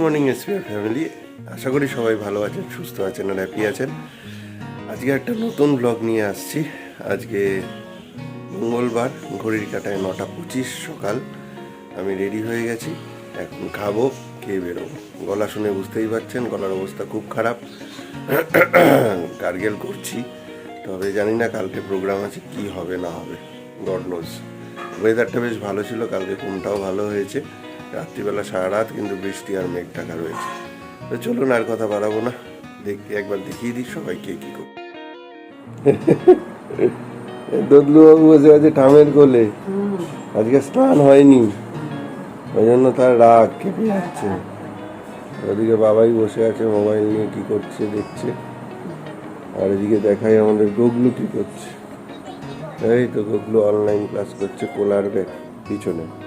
Morning SPR family আশা করি সবাই ভালো আছেন, সুস্থ আছেন আর হ্যাপি আছেন। আজকে একটা নতুন ব্লগ নিয়ে আসছি। আজকে মঙ্গলবার, ঘড়ির কাটায় নটা পঁচিশ সকাল। আমি রেডি হয়ে গেছি, এখন খাব, খেয়ে বেরোবো। গলা শুনে বুঝতেই পারছেন, গলার অবস্থা খুব খারাপ। গার্গেল করছি, তবে জানি না কালকে প্রোগ্রাম আছে, কি হবে না হবে। গড নোজ ওয়েদারটা বেশ ভালো ছিল, কালকে ঘুমটাও ভালো হয়েছে। রাত্রিবেলা সারা রাত কিন্তু বৃষ্টি আর মেঘ ঢাকা রয়েছে। তো চলুন আর কথা বাড়াবো না। দেখি, একবার দেখিয়ে দিই সবাইকে কি করি দদলুবাবু বসে আছে ঠামের কোলে। আজকে স্নান হয়নি। ওই জন্য তার রাগ কেঁপে যাচ্ছে। ওদিকে বাবাই বসে আছে, মোবাইল নিয়ে কি করছে, দেখছে। আর এদিকে দেখাই আমাদের গোগলু কি করছে। এই তো গোগলু অনলাইন ক্লাস করছে, কোলার ব্যাগ, পিছনে।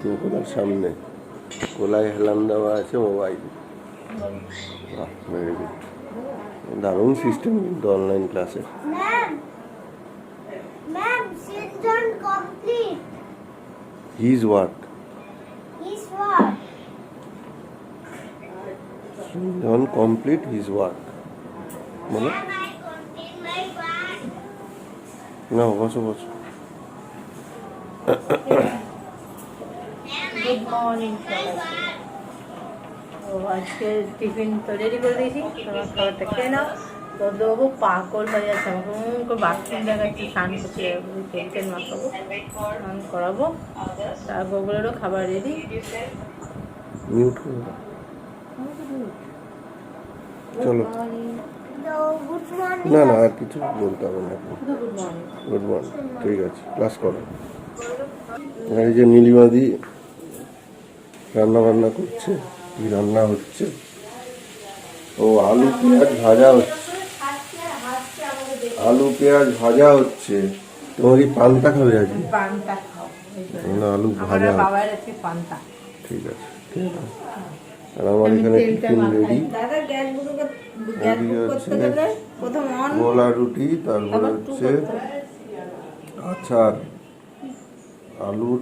তুমি কোলার সামনে কোলায় হেলান দেওয়া আছে মোবাইল ভেরি গুড দারুণ সিস্টেম কিন্তু অনলাইন ক্লাসে Ma'am, ma'am, she's done complete. His work His work. যখন complete his work good morning তো আজকে টিফিন তো রেডি করে দিয়েছি তোমার খাবারটা খেয়ে নাও। তো দেবো পাকল হয়ে যাচ্ছে আমাকে করে বাথরুম দেখাচ্ছি স্নান করছে তেল তেল মাখাবো স্নান করাবো। তার গোগুলোরও খাবার রেডি মিউট চলো. না না আর কিছু বলতে হবে না গুড মর্নিং ঠিক আছে ক্লাস করো। এই যে নীলিমাদি রান্না বান্না করছে কি রান্না হচ্ছে? ও আলু পেঁয়াজ ভাজা হচ্ছে। আলু পেঁয়াজ ভাজা হচ্ছে। তোমার কি পান্তা খাবে আজকে। না আলু ভাজা ঠিক আছে ঠিক আছে। আর আমার এখানে টিফিন রেডি গেলে প্রথম অন গোলা রুটি তারপরে হচ্ছে আচার আলুর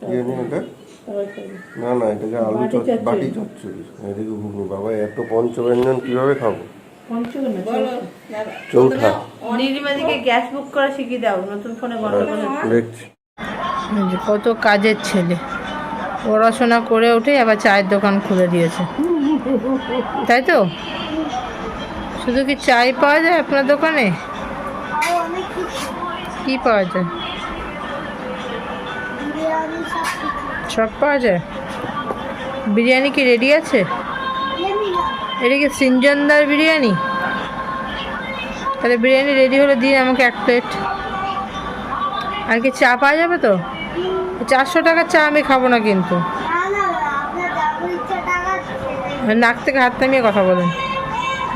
কি এটা না না এটাকে আলু বাটি চচ্চড়ি। এদিকে ঘুগনি বাবা এত পঞ্চব্যঞ্জন কীভাবে খাব? চৌঠা নীলিমাদিকে গ্যাস বুক করা শিখিয়ে দাও নতুন ফোনে গন্ডগোল দেখছি। কত কাজের ছেলে। পড়াশোনা করে উঠে আবার চায়ের দোকান খুলে দিয়েছে। তাই তো? শুধু কি চাই পাওয়া যায় আপনার দোকানে? আরও কি পাওয়া যায়? সব পাওয়া যায়? বিরিয়ানি কি রেডি আছে? এটা কি সিনজনদার বিরিয়ানি? তাহলে বিরিয়ানি রেডি হলে দিন আমাকে এক প্লেট আর কি চা পাওয়া যাবে তো? চারশো টাকার চা আমি খাব না কিন্তু। নাক থেকে হাত নামিয়ে কথা বলেন।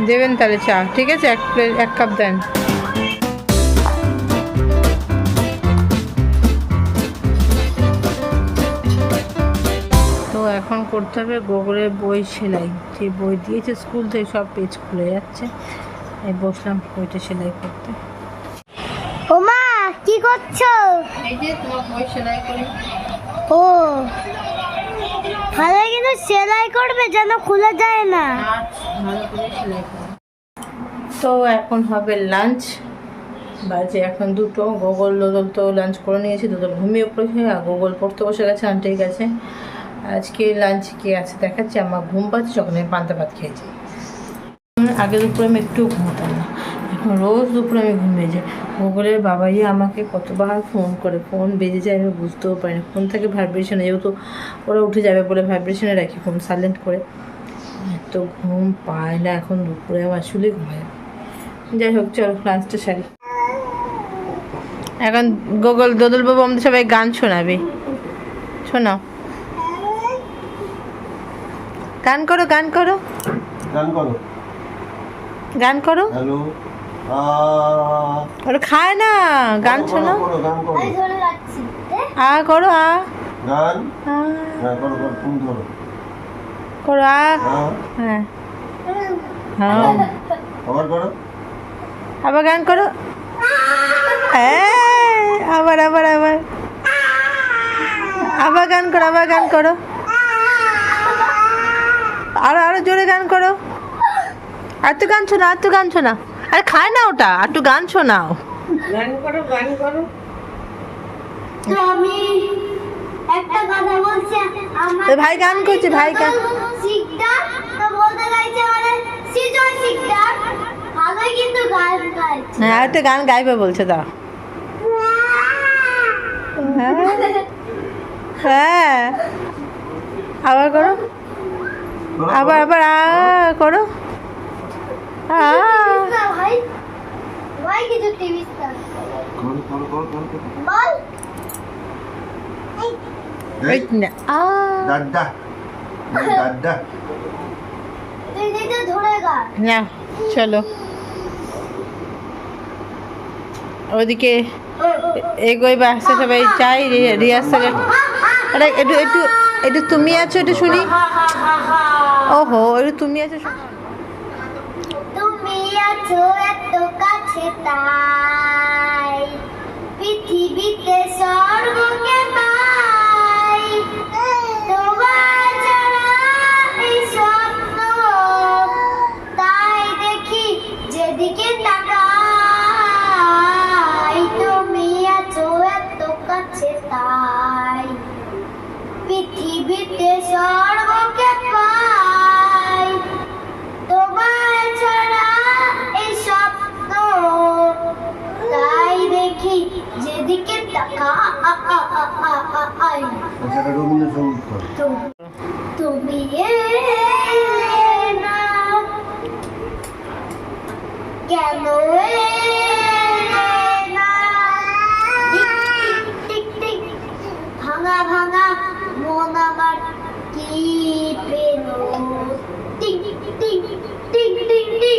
দেবেন তাহলে চা। ঠিক আছে, এক প্লেট এক কাপ দেন। করতে হবে গোগলের বই সেলাই। যে বই দিয়েছে স্কুল থেকে সব পেজ খুলে যাচ্ছে। এই বসলাম বইটা সেলাই করতে। ওমা কি করছ? এই যে তোমার বই সেলাই করি। ও ভালো কিন্তু সেলাই করবে যেন খুলে যায় না। ভালো করে সেলাই তো এখন হবে লাঞ্চ বাজে এখন দুটো। গোগল দোদল তো লাঞ্চ করে নিয়েছি দোদল ঘুমিয়ে পড়েছে আর গোগল পড়তে বসে গেছে আন্টি গেছে। আজকে লাঞ্চ কে আছে দেখাচ্ছি, আমার ঘুম পাচ্ছে যখন আমি পান্তা ভাত খেয়েছি। আগে দুপুরে আমি একটু ঘুমতাম না। এখন রোজ দুপুরে আমি ঘুমিয়ে যাই গুগলের বাবাই আমাকে কতবার ফোন করে ফোন বেজে যায় আমি বুঝতেও পারি না। ফোন থেকে ভাইব্রেশনে যেহেতু ওরা উঠে যাবে বলে ভাইব্রেশনে রাখি ফোন সাইলেন্ট করে। এত ঘুম পায় না এখন দুপুরে, আমার আসলে ঘুমায় যাই হোক, চলো লাঞ্চটা সারি। এখন গুগল দোদল বাবু আমাদের সবাই গান শোনাবে। শোনাও। গান করো গান করো। গান করো। গান করো। হ্যালো। ওরা খায় না গান শোনো। গান করো। আমি ধরে রাখছি আ করো আ। গান? হ্যাঁ করো করো তুমি ধরো। করো আ। হ্যাঁ। হ্যাঁ। আবার করো। আবার গান করো। হ্যাঁ, আবার আবার আবার। আবার গান করো আবার গান করো। আরও আরও জোরে গান করো। আর তো গান শোনা আর তো গান শোনা আরে খায় না ওটা আর তো গান শোনাও। গান করো গান করো। আমি একটা কথা বলছি আমার ভাই গান করছে, ভাই গান। শিকদার তো বলতে চাইছে মানে সিজয় শিকদার। ভালোই কিন্তু গান গাইছে। হ্যাঁ আর তো গান গাইবে বলছে দাও। হ্যাঁ। হ্যাঁ। আবার করো। আবার আবার আ করো। আ না ভাই ভাই কিছু টিভি স্টার করো, করো, করো, করো, করো। বল। এই, না, আ। দাদা দাদা। তুই নিজে ধরে গা। না চলো। ওদিকে এগোই বাসে সবাই চাই রিহার্সালে একটু একটু তুমি আছো একটু শুনি। ওহো একটু তুমি আছো তুমি আছো এত কাছে তাই, পৃথিবীতে স্বর্গকে তাই দেখি যেদিকে তাকাই। তুমি আছো এত কাছে তাই, পৃথিবীতে স্বর্গকে তুমি কেন ভাঙা ভাঙা মন আমার কি পেল টিক টিক টিক টিক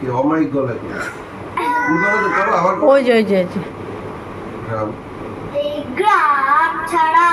আলাদা অমায়িক গলা করো। ওই যে ওই যে গ্রাম ছাড়া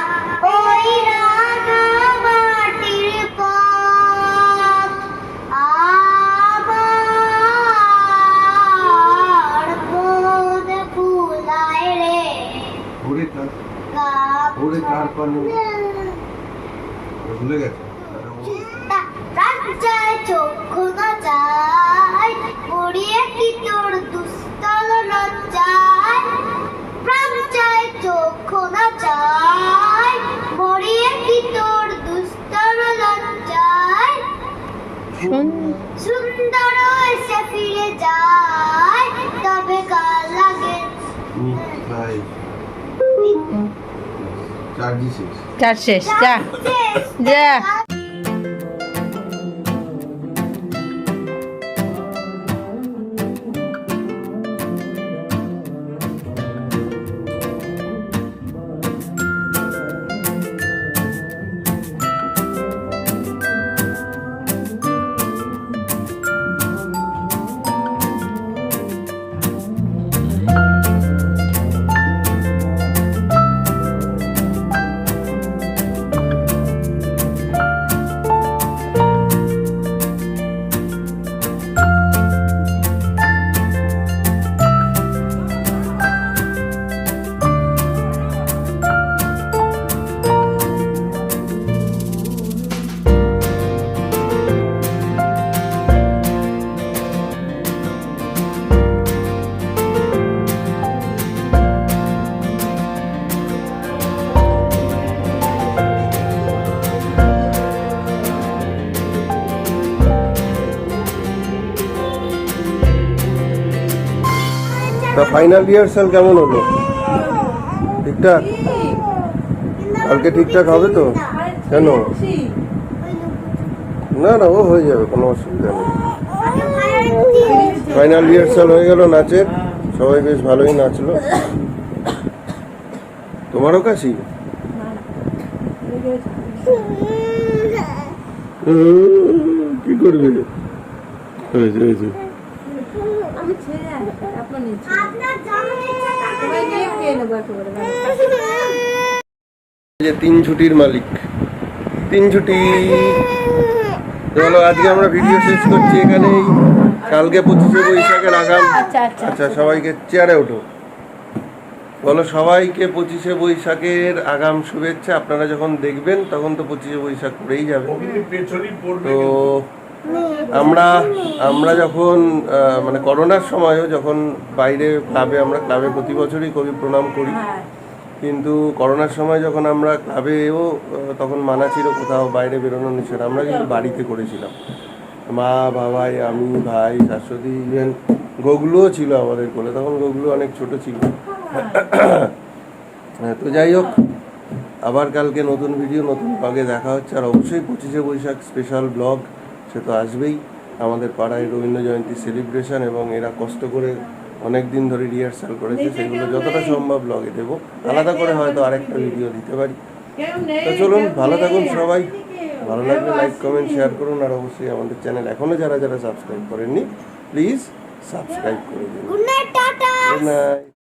চার শেষ যা যা তা ফাইনাল রিহার্সাল কেমন হলো? ঠিকঠাক? কালকে ঠিকঠাক হবে তো? কেন? না না, ও হয়ে যাবে, কোনো অসুবিধা নেই। ফাইনাল রিহার্সাল হয়ে গেল নাচের। সবাই বেশ ভালোই নাচলো। তোমারও কাশি? কি করবে? হয়েছে হয়েছে। নিচ্ছি আপনার যেমন ইচ্ছা তেমন সবাই নিয়ে খেয়ে নেব একেবারে যে তিন ছুটির মালিক। তিন ছুটি। চলো আজকে আমরা ভিডিও শেষ করছি এখানেই। কালকে পঁচিশে বৈশাখের আগাম আচ্ছা সবাইকে চেয়ারে ওঠো। বলো সবাইকে পঁচিশে বৈশাখের আগাম শুভেচ্ছা। আপনারা যখন দেখবেন তখন তো পঁচিশে বৈশাখ পড়েই যাবে। তো আমরা আমরা যখন মানে করোনার সময়ও যখন বাইরে ক্লাবে আমরা ক্লাবে প্রতি বছরই কবি প্রণাম করি। কিন্তু করোনার সময় যখন আমরা ক্লাবেও তখন মানা ছিল কোথাও বাইরে বেরোনো নিষেধ। আমরা কিন্তু বাড়িতে করেছিলাম। মা বাবাই আমি ভাই শাশ্বতী ইভেন গোগলুও ছিল আমাদের কোলে। তখন গোগলু অনেক ছোট ছিল। হ্যাঁ, তো যাই হোক আবার কালকে নতুন ভিডিও নতুন ব্লগে দেখা হচ্ছে। আর অবশ্যই পঁচিশে বৈশাখ স্পেশাল ব্লগ সে তো আসবেই। আমাদের পাড়ায় রবীন্দ্র জয়ন্তী সেলিব্রেশন এবং এরা কষ্ট করে অনেক দিন ধরে রিহার্সাল করেছে সেগুলো যতটা সম্ভব ব্লগে দেবো। আলাদা করে হয়তো আরেকটা ভিডিও দিতে পারি। তো চলুন ভালো থাকুন সবাই। ভালো লাগলে লাইক কমেন্ট শেয়ার করুন আর অবশ্যই আমাদের চ্যানেল এখনও যারা যারা সাবস্ক্রাইব করেননি প্লিজ সাবস্ক্রাইব করে দিন। Good night.